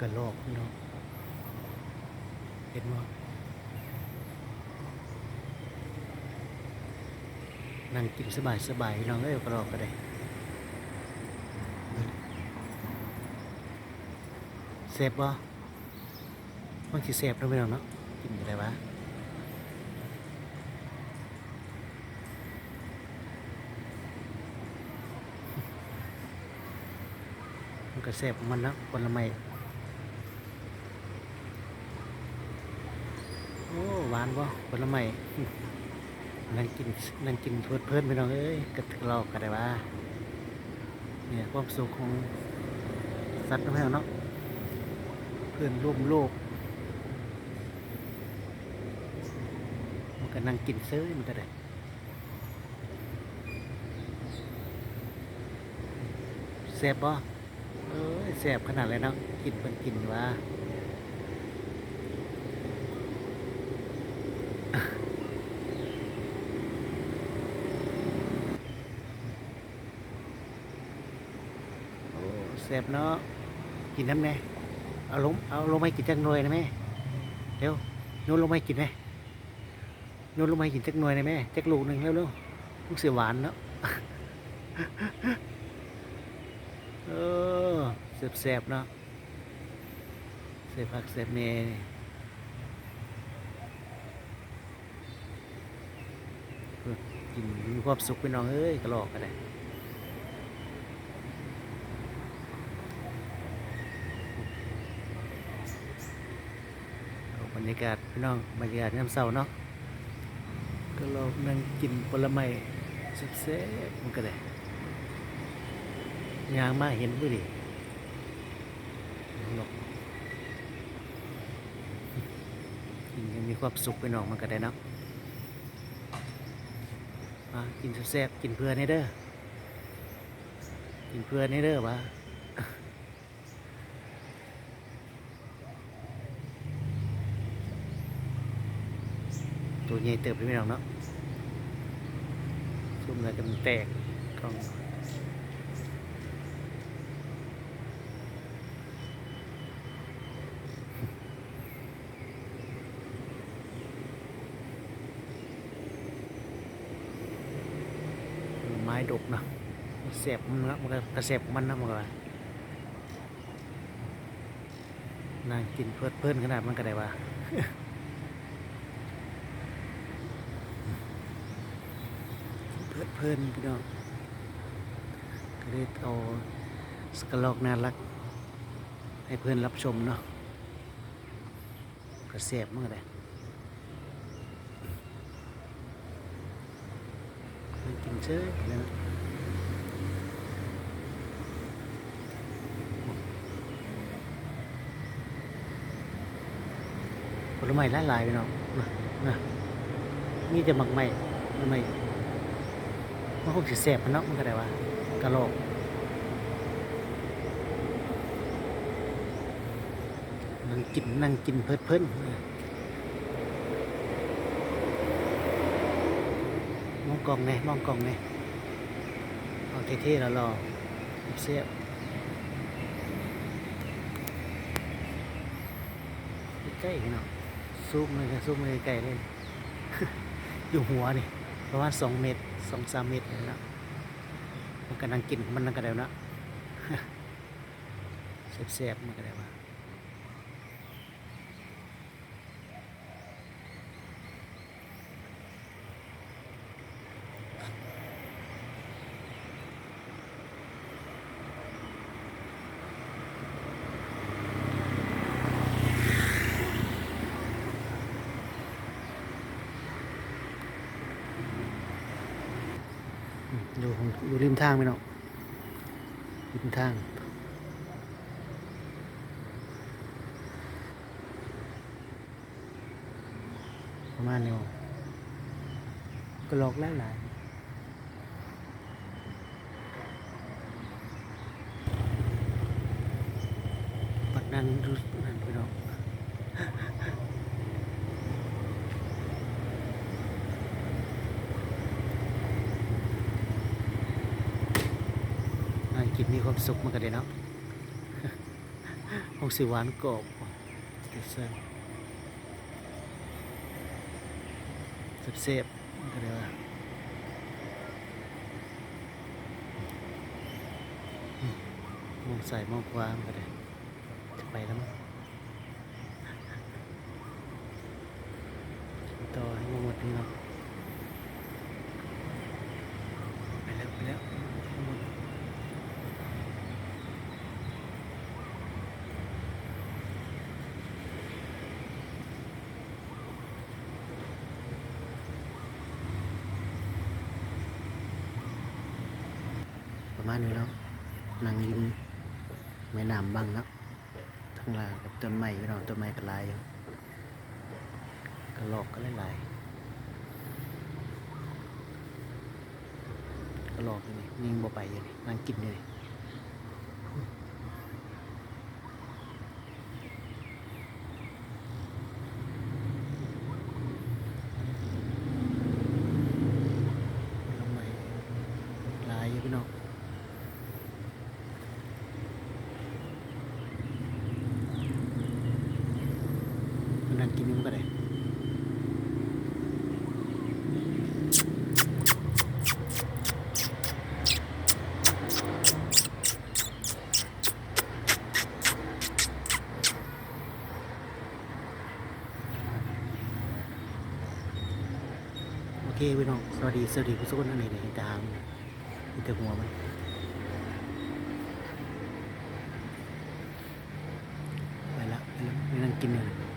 กระโลกพี่น้องเห็นบ่นั่งกินสบายสบายๆน้องเอ้ยกระโลกก็ได้เสพบ่มันสิเสพเนาะพี่นองเนาะกินอะไรวะมันก็แซ่บของมันนะผลไม้โอ้ หวานบ่ผลไม้นั่งกินนั่งกินเพลิดเพลินไปน้องเอ้ยกระเรากระได้ว่าเนี่ยความสุขของสัตว์น้ำแห้งเนาะเพื่อนร่วมโลกมันก็นั่งกินเซ้ยมันก็ได้แซ่บบ่เอ้ยแสบขนาดเลยเนาะกินเป็นกินว่าโอ้ แสบเนาะกินน้ำแน่เอาลงเอาลงไม่กินจักหน่วยนะแม่เร็วโยนลงไม่กินไหมโยนลงไม่กินจักหน่วยนะแม่จักลูกหนึ่งเร็วเร็วลูกเสียหวานเนาะเออแสบๆเนาะเสพผักเสพเมกินมีความสุขไปน้องเอ้ยกระลอกกันเลยเอาบ รรยากาศพี่น้องบรรยากาศน้ำเศร้าเนาะกระลอกนั่งกินผลไม้แซ่บๆมันก็ได้ยางมาเห็นด้วยดินกกินยังมีความสุขไปน่องมันก็ได้เนาะมากินแซ่บๆกินเพื่อในเด้อกินเพื่อในเด้อวะ ตัวใหญ่เติบไปไม่หรอกเนาะซุ่มอะไรกันแตกกล้องไม้ดกนะเสียบมันนะมันก็กระเสียบมันนะมันก็นั่งกินเพลิดเพลินขนาดมันก็ได้ว่า เพลิดเพลินพี่น้องก็เลยเอาสกลอกน่ารัก ให้เพื่อนรับชมเนาะกระเสียบมันก็ได้มันกินเชยนะผลไม้หลายหลายไปเนาะนะนะมีแต่หมักใหม่ผลไม้ มันคงสิแสบมันเนาะมันก็ได้ว่ากะโหลกนั่งกินนั่งกินเพลิดเพลินมองกล่องไงมองกล่องไงเอาเท่ๆแล้วรอเสียบใกล้เนาะซูมเลยครับซูมเลยใกล้เลย อยู่หัวนี่ประมาณสองเมตร สองสามเมตรเลยนะมันก็นั่งกินมันนั่งกระเดียวนะเสียบๆมันก็ได้ว่า อืมอยู่ของอยู่ริมทางไหมเนาะริมทางประมาณนี้ก็หลอกหลายหลายปักนั่งดูนั่นไปเนาะ อ่า กินมีความสุขมันก็ได้เนาะห้องสีหวานกรอบเกสรเซฟๆก็เรียกว่ามมองใส่มองขวามก็ได้จะไปแล้วมั้งต่อให้มหมดนี่เนาะไปแล้วไปแล้วหมด ประ มาณนี้เนาะนั่งริมแม่น้ำบ้างเนาะทั้งลางกับต้นไม้พี่น้องต้นไม้ก็หลายอยู่กระลอกก็หลายๆกระลอกอยู่นี่ยิงบ่ไปอยู่นี่นั่งกินอยู่นี่ต้นไม้หลายอยู่พี่น้อง มันนั่ง กินนี่ก็ได้โอเคพี่น้องสวัสดีสวัสดีผู้ชมนั่นเองเห็นแต่หางมันเห็นแต่หัวมันไปล้วไปล้วไปนั่งกินเลย